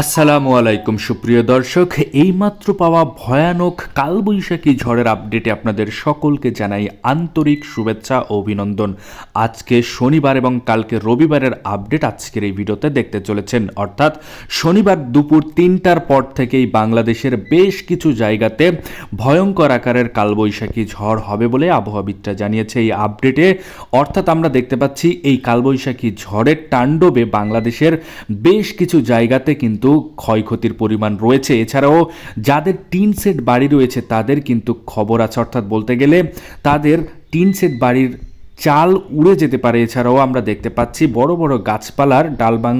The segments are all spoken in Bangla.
আসসালামু আলাইকুম, সুপ্রিয় দর্শক। এইমাত্র পাওয়া ভয়ানক কালবৈশাখী ঝড়ের আপডেটে আপনাদের সকলকে জানাই আন্তরিক শুভেচ্ছা ও অভিনন্দন। আজকে শনিবার এবং কালকে রবিবারের আপডেট আজকের এই ভিডিওতে দেখতে চলেছেন। অর্থাৎ শনিবার দুপুর তিনটার পর থেকেই বাংলাদেশের বেশ কিছু জায়গাতে ভয়ঙ্কর আকারের কালবৈশাখী ঝড় হবে বলে আবহাওয়াবিদরা জানিয়েছে এই আপডেটে। অর্থাৎ আমরা দেখতে পাচ্ছি, এই কালবৈশাখী ঝড়ের তাণ্ডবে বাংলাদেশের বেশ কিছু জায়গাতে কিন্তু ক্ষয়ক্ষতির পরিমাণ রয়েছে। এছাড়াও যাদের টিন সেট বাড়ি রয়েছে, তাদের কিন্তু খবর আছে। অর্থাৎ বলতে গেলে তাদের টিন সেট বাড়ির চাল উড়ে যেতে পারে। এছাড়াও আমরা দেখতে পাচ্ছি বড় বড় গাছপালার ডালবাং,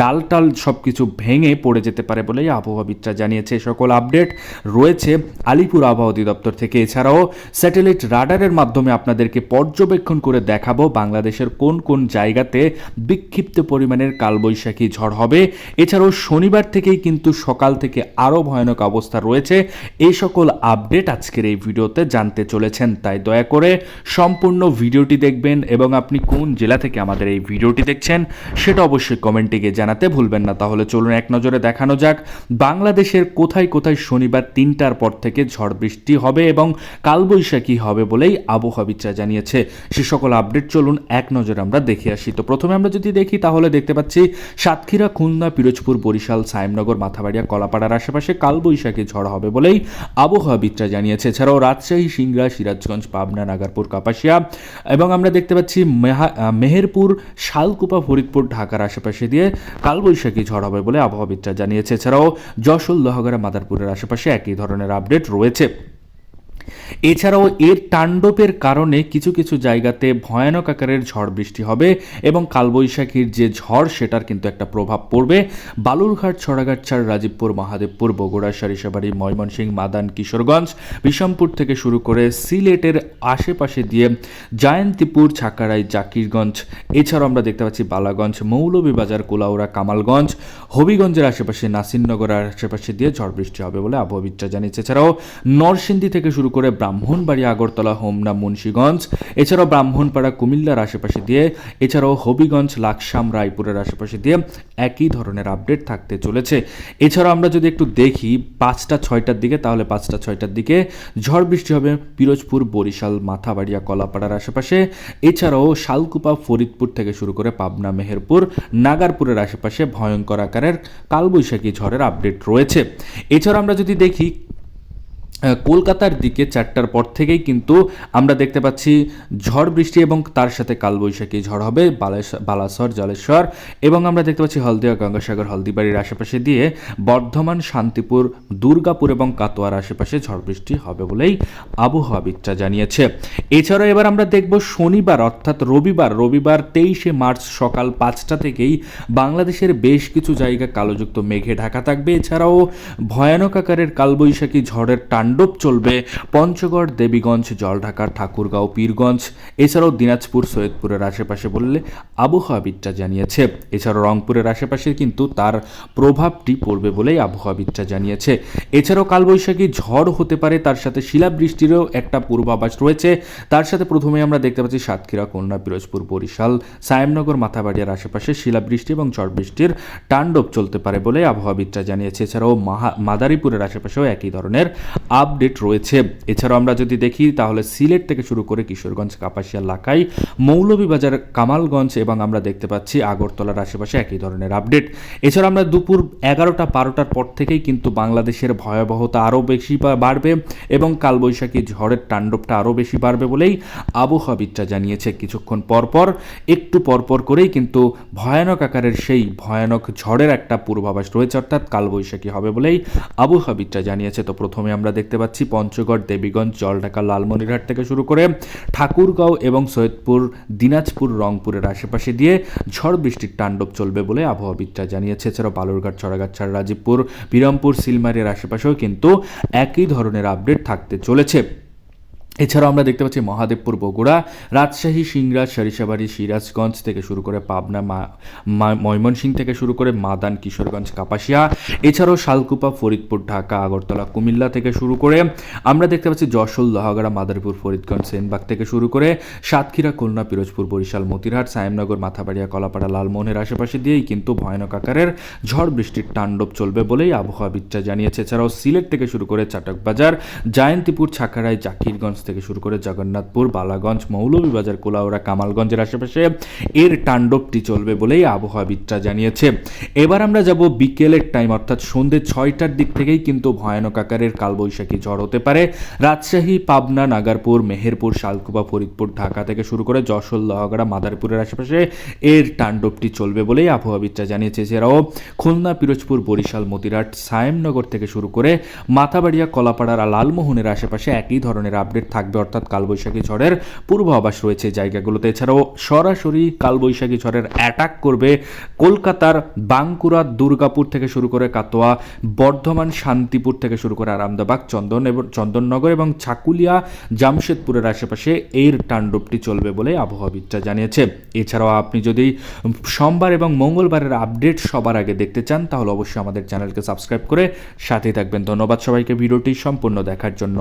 ডালটাল সব কিছু ভেঙে পড়ে যেতে পারে বলেই আবহাওয়াবিদরা জানিয়েছে। সকল আপডেট রয়েছে আলিপুর আবহাওয়া অধিদপ্তর থেকে। এছাড়াও স্যাটেলাইট রাডারের মাধ্যমে আপনাদেরকে পর্যবেক্ষণ করে দেখাবো বাংলাদেশের কোন কোন জায়গাতে বিক্ষিপ্ত পরিমাণের কালবৈশাখী ঝড় হবে। এছাড়াও শনিবার থেকেই কিন্তু সকাল থেকে আরও ভয়ানক অবস্থা রয়েছে। এই সকল আপডেট আজকের এই ভিডিওতে জানতে চলেছেন, তাই দয়া করে সম্পূর্ণ ভিডিওটি দেখবেন এবং আপনি কোন জেলা থেকে আমাদের এই ভিডিওটি দেখছেন সেটা অবশ্যই কমেন্টে গিয়ে জানাতে ভুলবেন না। তাহলে চলুন এক নজরে দেখানো যাক, বাংলাদেশের কোথায় কোথায় শনিবার তিনটার পর থেকে ঝড় বৃষ্টি হবে এবং কালবৈশাখী হবে বলেই আবহাওয়াবিদরা জানিয়েছে। সে সকল আপডেট চলুন এক নজরে আমরা দেখে আসি। তো প্রথমে আমরা যদি দেখি, তাহলে দেখতে পাচ্ছি সাতক্ষীরা, খুলনা, পিরোজপুর, বরিশাল সাইমনগর মাথাবাড়িয়া, কলাপাড়ার আশেপাশে কালবৈশাখী ঝড় হবে বলেই আবহাওয়াবিদরা জানিয়েছে। এছাড়াও রাজশাহী, সিংড়া, সিরাজগঞ্জ, পাবনা, নাগারপুর, কাপাসিয়া এবং আমরা দেখতে পাচ্ছি মেহা মেহেরপুর, শালকুপা, ফরিদপুর, ঢাকার আশেপাশে দিয়ে কালবৈশাখী ঝড় হবে বলে আবহাওয়াবিদরা জানিয়েছে। এছাড়াও যশোর, লোহাগড়া, মাদারপুরের আশেপাশে একই ধরনের আপডেট রয়েছে। এছাড়াও এর তাণ্ডবের কারণে কিছু কিছু জায়গাতে ভয়ানক আকারের ঝড় বৃষ্টি হবে এবং কালবৈশাখীর যে ঝড়, সেটার কিন্তু একটা প্রভাব পড়বে। বালুরঘাট ছড়াঘাটছাড় রাজীবপুর, মহাদেবপুর, বগুড়া সারিসাবাড়ি ময়মনসিংহ, মাদান, কিশোরগঞ্জ বিষমপুর থেকে শুরু করে সিলেটের আশেপাশে দিয়ে জয়ন্তীপুর, ছাকারাই, জাকিরগঞ্জ, এছাড়াও আমরা দেখতে পাচ্ছি বালাগঞ্জ, মৌলভীবাজার, কোলাউড়া, কামালগঞ্জ, হবিগঞ্জের আশেপাশে, নাসিরনগরের আশেপাশে দিয়ে ঝড় বৃষ্টি হবে বলে আবহাওয়াবিদরা জানিয়েছে। এছাড়াও নরসিংদী থেকে শুরু করে ব্রাহ্মণবাড়ি, আগরতলা, হোমনা, মুন্সীগঞ্জ, এছাড়াও ব্রাহ্মণপাড়া, কুমিল্লার আশেপাশে দিয়ে, এছাড়াও হবিগঞ্জ, লাকসাম, রায়পুরের আশেপাশে দিয়ে একই ধরনের আপডেট থাকতে চলেছে। এছাড়াও আমরা যদি একটু দেখি পাঁচটা, ছয়টার দিকে, তাহলে পাঁচটা, ছয়টার দিকে ঝড় বৃষ্টি হবে পিরোজপুর, বরিশাল, মাথাবাড়িয়া, কলাপাড়ার আশেপাশে। এছাড়াও শালকুপা, ফরিদপুর থেকে শুরু করে পাবনা, মেহেরপুর, নাগারপুরের আশেপাশে ভয়ঙ্কর আকারের কালবৈশাখী ঝড়ের আপডেট রয়েছে। এছাড়া আমরা যদি দেখি কলকাতার দিকে চারটার পর থেকেই কিন্তু আমরা দেখতে পাচ্ছি ঝড় বৃষ্টি এবং তার সাথে কালবৈশাখী ঝড় হবে বালাসর, জলেশ্বর এবং আমরা দেখতে পাচ্ছি হলদিয়া, গঙ্গাসাগর, হলদিবাড়ির আশেপাশে দিয়ে বর্ধমান, শান্তিপুর, দুর্গাপুর এবং কাতোয়ার আশেপাশে ঝড় বৃষ্টি হবে বলেই আবহাওয়াবিদরা জানিয়েছে। এছাড়াও এবার আমরা দেখব শনিবার অর্থাৎ রবিবার রবিবার তেইশে মার্চ সকাল পাঁচটা থেকেই বাংলাদেশের বেশ কিছু জায়গা কালোযুক্ত মেঘে ঢাকা থাকবে। এছাড়াও ভয়ানক আকারের কালবৈশাখী ঝড়ের টান তাণ্ডব চলবে পঞ্চগড়, দেবীগঞ্জ জলঢাকা ঠাকুরগাঁও, পীরগঞ্জ। এছাড়াও দিনাজপুর, সৈয়দপুরের আশেপাশে বললে আবহাওয়াবিদরা জানিয়েছে। এছাড়াও রংপুরের আশেপাশে কিন্তু তার প্রভাবটি পড়বে বলেই আবহাওয়াবিদরা জানিয়েছে। এছাড়াও কালবৈশাখী ঝড় হতে পারে, তার সাথে শিলাবৃষ্টিরও একটা পূর্বাভাস রয়েছে। তার সাথে প্রথমে আমরা দেখতে পাচ্ছি সাতক্ষীরা কন্যা পিরোজপুর, বরিশাল, সায়েমনগর, মাথাবাড়িয়ার আশেপাশে শিলাবৃষ্টি এবং ঝড় বৃষ্টির তাণ্ডব চলতে পারে বলে আবহাওয়াবিদরা জানিয়েছে। এছাড়াও মাদারীপুরের আশেপাশেও একই ধরনের আপডেট রয়েছে। এছাড়াও আমরা যদি দেখি, তাহলে সিলেট থেকে শুরু করে কিশোরগঞ্জ, কাপাসিয়া, লাকাই, মৌলভীবাজার, কামালগঞ্জ এবং আমরা দেখতে পাচ্ছি আগরতলার আশেপাশে একই ধরনের আপডেট। এছাড়া আমরা দুপুর এগারোটা, বারোটার পর থেকেই কিন্তু বাংলাদেশের ভয়াবহতা আরও বেশি বাড়বে এবং কালবৈশাখী ঝড়ের তাণ্ডবটা আরও বেশি বাড়বে বলেই আবহাওয়াবিদরা জানিয়েছে। কিছুক্ষণ পরপর একটু পরপর করেই কিন্তু ভয়ানক আকারের সেই ভয়ানক ঝড়ের একটা পূর্বাভাস রয়েছে, অর্থাৎ কালবৈশাখী হবে বলেই আবহাওয়াবিদরা জানিয়েছে। তো প্রথমে আমরা দেখতে পাচ্ছি পঞ্চগড়, দেবীগঞ্জ, জলঢাকা, লালমনিরহাট থেকে শুরু করে ঠাকুরগাঁও এবং সৈয়দপুর, দিনাজপুর, রংপুরের আশেপাশে দিয়ে ঝড় বৃষ্টির তাণ্ডব চলবে বলে আবহাওয়াবিদরা জানিয়েছে। এছাড়াও বালুরঘাট ছড়াগাছাড় রাজীবপুর, বিরামপুর, সিলমারির আশেপাশেও কিন্তু একই ধরনের আপডেট থাকতে চলেছে। এছাড়াও আমরা দেখতে পাচ্ছি মহাদেবপুর বগুড়া, রাজশাহী সিংরাজ সরিষাবাড়ি সিরাজগঞ্জ থেকে শুরু করে পাবনা, মা- মা- ময়মনসিংহ থেকে শুরু করে মাদান, কিশোরগঞ্জ, কাপাসিয়া। এছাড়াও শালকুপা, ফরিদপুর, ঢাকা, আগরতলা, কুমিল্লা থেকে শুরু করে আমরা দেখতে পাচ্ছি যশোর, লোহাগড়া, মাদারীপুর, ফরিদগঞ্জ, সেনবাগ থেকে শুরু করে সাতক্ষীরা, খুলনা, পিরোজপুর, বরিশাল, মতিরহাট, সায়েমনগর, মাথাবাড়িয়া, কলাপাড়া, লালমোহনের আশেপাশে দিয়েই কিন্তু ভয়ানক আকারের ঝড় বৃষ্টির তাণ্ডব চলবে বলেই আবহাওয়াবিদরা জানিয়েছে। এছাড়াও সিলেট থেকে শুরু করে চাটকবাজার, জায়ন্তীপুর ছাকারাই জাকিরগঞ্জ থেকে শুরু করে জগন্নাথপুর, বালাগঞ্জ, মৌলভীবাজার, কোলাউড়া, কামালগঞ্জের আশেপাশে এর তাণ্ডবটি চলবে বলেই আবহাওয়াবিদরা জানিয়েছে। এবার আমরা যাব বিকেলের টাইম অর্থাৎ সন্ধ্যে ছয়টার দিক থেকেই কিন্তু ভয়ানক আকারের কালবৈশাখী ঝড় হতে পারে। রাজশাহী, পাবনা, নাগারপুর, মেহেরপুর শালকুপা ফরিদপুর, ঢাকা থেকে শুরু করে যশোর, লহগড়া, মাদারপুরের আশেপাশে এর তাণ্ডবটি চলবে বলেই আবহাওয়াবিদরা জানিয়েছে। এছাড়াও খুলনা, পিরোজপুর, বরিশাল, মতিরাট, সায়েমনগর থেকে শুরু করে মাথাবাড়িয়া, কলাপাড়ার লালমোহনের আশেপাশে একই ধরনের আপডেট থাকবে, অর্থাৎ কালবৈশাখী ঝড়ের পূর্বাভাস রয়েছে জায়গাগুলোতে। এছাড়াও সরাসরি কালবৈশাখী ঝড়ের অ্যাটাক করবে কলকাতার বাঁকুড়া, দুর্গাপুর থেকে শুরু করে কাতোয়া বর্ধমান, শান্তিপুর থেকে শুরু করে আরামদাবাগ চন্দন এবং চন্দননগর এবং ছাকুলিয়া, জামশেদপুরের আশেপাশে এর তাণ্ডবটি চলবে বলে আবহাওয়াবিদরা জানিয়েছে। এছাড়াও আপনি যদি সোমবার এবং মঙ্গলবারের আপডেট সবার আগে দেখতে চান, তাহলে অবশ্যই আমাদের চ্যানেলকে সাবস্ক্রাইব করে সাথেই থাকবেন। ধন্যবাদ সবাইকে, ভিডিওটি সম্পূর্ণ দেখার জন্য।